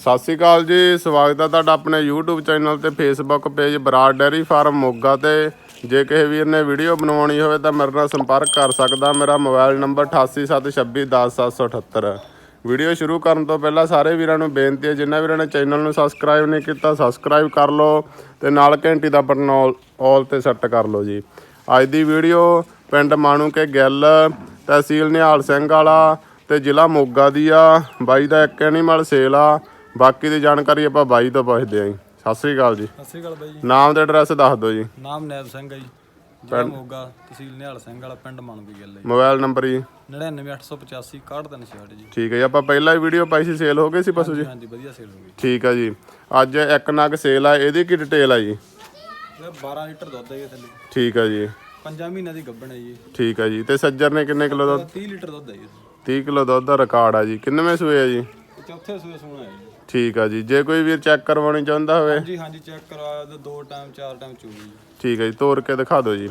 ਸਤਿ ਸ਼੍ਰੀ ਅਕਾਲ ਜੀ, ਸਵਾਗਤ ਹੈ ਤੁਹਾਡਾ ਆਪਣੇ YouTube ਚੈਨਲ ਤੇ Facebook page Brar dairy farm Moga ਤੇ। ਜੇ ਕਿਸੇ ਵੀਰ ਨੇ ਵੀਡੀਓ ਬਣਵਾਉਣੀ ਹੋਵੇ ਤਾਂ ਮੇਰੇ ਨਾਲ ਸੰਪਰਕ ਕਰ ਸਕਦਾ, ਮੇਰਾ ਮੋਬਾਈਲ ਨੰਬਰ 8876210778 ਵੀਡੀਓ ਸ਼ੁਰੂ ਕਰਨ ਤੋਂ ਪਹਿਲਾਂ ਸਾਰੇ ਵੀਰਾਂ ਨੂੰ ਬੇਨਤੀ ਹੈ ਜਿਨ੍ਹਾਂ ਵੀਰਾਂ ਨੇ ਚੈਨਲ ਨੂੰ ਸਬਸਕ੍ਰਾਈਬ ਨਹੀਂ ਕੀਤਾ ਸਬਸਕ੍ਰਾਈਬ ਕਰ ਲਓ ਤੇ ਨਾਲ ਘੰਟੀ ਦਾ ਬਟਨ ਆਲ ਆਲ ਤੇ ਸੈੱਟ ਕਰ ਲਓ ਜੀ। ਅੱਜ ਦੀ ਵੀਡੀਓ ਪਿੰਡ ਮਾਣੂ ਕੇ ਗਿੱਲ, ਤਹਿਸੀਲ ਨਿਹਾਲ ਸਿੰਘ ਵਾਲਾ ਤੇ ਜ਼ਿਲ੍ਹਾ ਮੋਗਾ ਦੀ ਆ। ਬਾਈ ਦਾ ਇੱਕ ਐਨੀਮਲ ਸੇਲ ਆ। ਬਾਕੀ ਦੀ ਜਾਣਕਾਰੀ ਆਪਾਂ ਬਾਈ ਤੋਂ ਪੁੱਛਦੇ ਆਂ ਜੀ। ਸਤਿ ਸ੍ਰੀ ਅਕਾਲ ਜੀ। ਸਤਿ ਸ਼੍ਰੀ ਅਕਾਲ ਬਾਈ ਜੀ। ਨਾਮ ਤੇ ਐਡਰੈਸ ਦੱਸ ਦਿਓ ਜੀ। ਨਾਮ ਨੈਬ ਸਿੰਘ ਹੈ ਜੀ। ਜ਼ਿਲ੍ਹਾ ਮੋਗਾ ਤਹਿਸੀਲ ਨਿਹਾਲ ਸਿੰਘ ਵਾਲਾ ਪਿੰਡ ਮਣਵੀ ਗਿੱਲ ਹੈ ਮੋਬਾਈਲ ਨੰਬਰ ਜੀ। 99885 61366 ਜੀ। ਠੀਕ ਹੈ ਜੀ ਆਪਾਂ ਪਹਿਲਾਂ ਹੀ ਵੀਡੀਓ ਪਾਈ ਸੀ ਸੇਲ ਹੋ ਗਈ ਸੀ ਪਸ਼ੂ ਜੀ? ਹਾਂਜੀ ਵਧੀਆ ਸੇਲ ਹੋ ਗਈ। ਠੀਕ ਆ ਜੀ। ਅੱਜ ਇੱਕ ਨਗ ਸੇਲ ਆ ਇਹਦੀ ਕੀ ਡਿਟੇਲ ਆ ਜੀ? ਇਹ 12 ਲੀਟਰ ਦੁੱਧ ਹੈ ਜੀ ਥੱਲੇ। ਠੀਕ ਆ ਜੀ। 5 ਮਹੀਨਿਆਂ ਦੀ ਗੱਭਣ ਹੈ ਜੀ। ਠੀਕ ਆ ਜੀ ਤੇ ਸੱਜਰ ਨੇ ਕਿੰਨੇ ਕਿਲੋ ਦਾ 30 ਲੀਟਰ ਦੁੱਧ ਹੈ ਜੀ 30 ਕਿਲੋ ਦੁੱਧ ਦਾ ਰਿਕਾਰਡ ਆ ਜੀ। ਕਿੰਨਵੇਂ ਸੂਏ ਆ ਜੀ? ਚੌਥੇ ਸੂਏ ਸੋਣਾ ਹੈ ਜੀ ਠੀਕ ਆ ਜੀ ਜੇ ਕੋਈ ਵੀਰ ਚੈੱਕ ਕਰਵਾਉਣੀ ਚਾਹੁੰਦਾ ਹੋਵੇ। ਹਾਂਜੀ ਹਾਂਜੀ ਚੈੱਕ ਕਰਵਾਇਆ ਤੇ ਦੋ ਟਾਈਮ ਚਾਰ ਟਾਈਮ ਚੋਗੀ ਠੀਕ ਹੈ ਜੀ ਤੋੜ ਕੇ ਦਿਖਾ ਦਿਓ ਜੀ।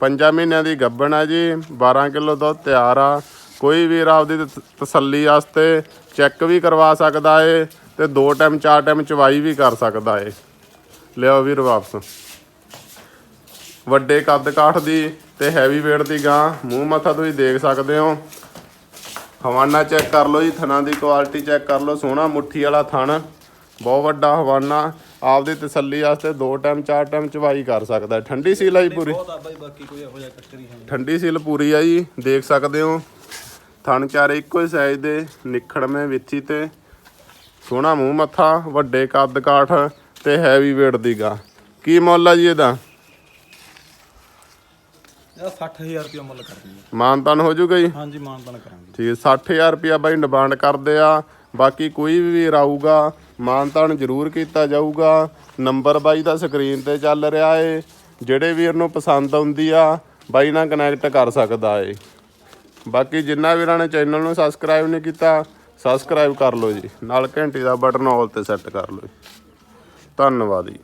ਪੰਜਾਂ ਮਹੀਨਿਆਂ ਦੀ ਗੱਭਣ ਆ ਜੀ 12 ਕਿਲੋ ਦੁੱਧ ਤਿਆਰ ਆ। ਕੋਈ ਵੀਰ ਆਪਦੀ ਤਸ- ਤਸੱਲੀ ਵਾਸਤੇ ਚੈੱਕ ਵੀ ਕਰਵਾ ਸਕਦਾ ਏ ਤੇ ਦੋ ਟਾਈਮ ਚਾਰ ਟਾਈਮ ਚਵਾਈ ਵੀ ਕਰ ਸਕਦਾ ਏ। ਲਿਓ ਵੀਰ ਵਾਪਸ। ਵੱਡੇ ਕੱਦ ਕਾਠ ਦੀ ਤੇ ਹੈਵੀ weight ਦੀ ਗਾਂ। ਮੂੰਹ ਮੱਥਾ ਤੁਸੀਂ ਦੇਖ ਸਕਦੇ ਹੋ। ਹਵਾਨਾ ਚੈੱਕ ਕਰ ਲਓ ਜੀ ਥਣਾ ਦੀ ਕੁਆਲਿਟੀ ਚੈੱਕ ਕਰ ਲਓ ਸੋਹਣਾ ਮੁੱਠੀ ਵਾਲਾ ਥਣ ਬਹੁਤ ਵੱਡਾ ਹਵਾਨਾ ਆਪਦੀ ਤਸੱਲੀ ਵਾਸਤੇ ਦੋ ਟਾਈਮ ਚਾਰ ਟਾਈਮ ਚਵਾਈ ਕਰ ਸਕਦਾ। ਠੰਡੀ ਸੀਲ ਆ ਜੀ ਪੂਰੀ। ਬਹੁਤ ਆ ਬਾਈ ਬਾਕੀ ਕੋਈ ਇਹੋ ਜਿਹਾ ਕੱਟਰੀ ਹੈ ਠੰਡੀ ਸੀਲ ਪੂਰੀ ਆ ਜੀ ਦੇਖ ਸਕਦੇ ਹੋ। ਥਣ ਚਾਰੇ ਇੱਕੋ ਹੀ ਸਾਈਜ਼ ਦੇ ਨਿਖੜਵੇਂ ਵਿੱਥੀ ਤੇ। ਸੋਹਣਾ ਮੂੰਹ ਮੱਥਾ ਵੱਡੇ ਕੱਦ ਕਾਠ ਤੇ ਹੈਵੀ weight ਦੀ ਗਾ। ਕੀ ਮੁੱਲ ਆ ਜੀ ਇਹਦਾ? ਇਹਦਾ 60000 ਰੁਪਏ ਮੁੱਲ ਕਰਦੀ ਹੈ ਮਾਨਤਾਨ ਹੋ ਜਾਊਗਾ ਜੀ? ਹਾਂਜੀ ਮਾਨਤਾਨ ਕਰਾਂਗੇ। ਠੀਕ ਹੈ 60000 ਰੁਪਿਆ ਬਾਈ ਡਿਮਾਂਡ ਕਰਦੇ ਆ। ਬਾਕੀ ਕੋਈ ਵੀ ਵੀਰ ਆਊਗਾ ਮਾਨਤਾਨ ਜ਼ਰੂਰ ਕੀਤਾ ਜਾਊਗਾ। ਨੰਬਰ ਬਾਈ ਦਾ ਸਕਰੀਨ ਤੇ ਚੱਲ ਰਿਹਾ ਏ। ਜਿਹੜੇ ਵੀਰ ਨੂੰ ਪਸੰਦ ਆਉਂਦੀ ਆ ਬਾਈ ਨਾਲ ਕਨੈਕਟ ਕਰ ਸਕਦਾ ਏ। ਬਾਕੀ ਜਿੰਨਾ ਵੀਰਾਂ ਨੇ ਚੈਨਲ ਨੂੰ ਸਬਸਕ੍ਰਾਈਬ ਨਹੀਂ ਕੀਤਾ ਸਬਸਕ੍ਰਾਈਬ ਕਰ ਲਓ ਜੀ। ਨਾਲ ਘੰਟੀ ਦਾ ਬਟਨ ਆਲ ਤੇ ਸੈੱਟ ਕਰ ਲਓ। ਧੰਨਵਾਦ ਜੀ।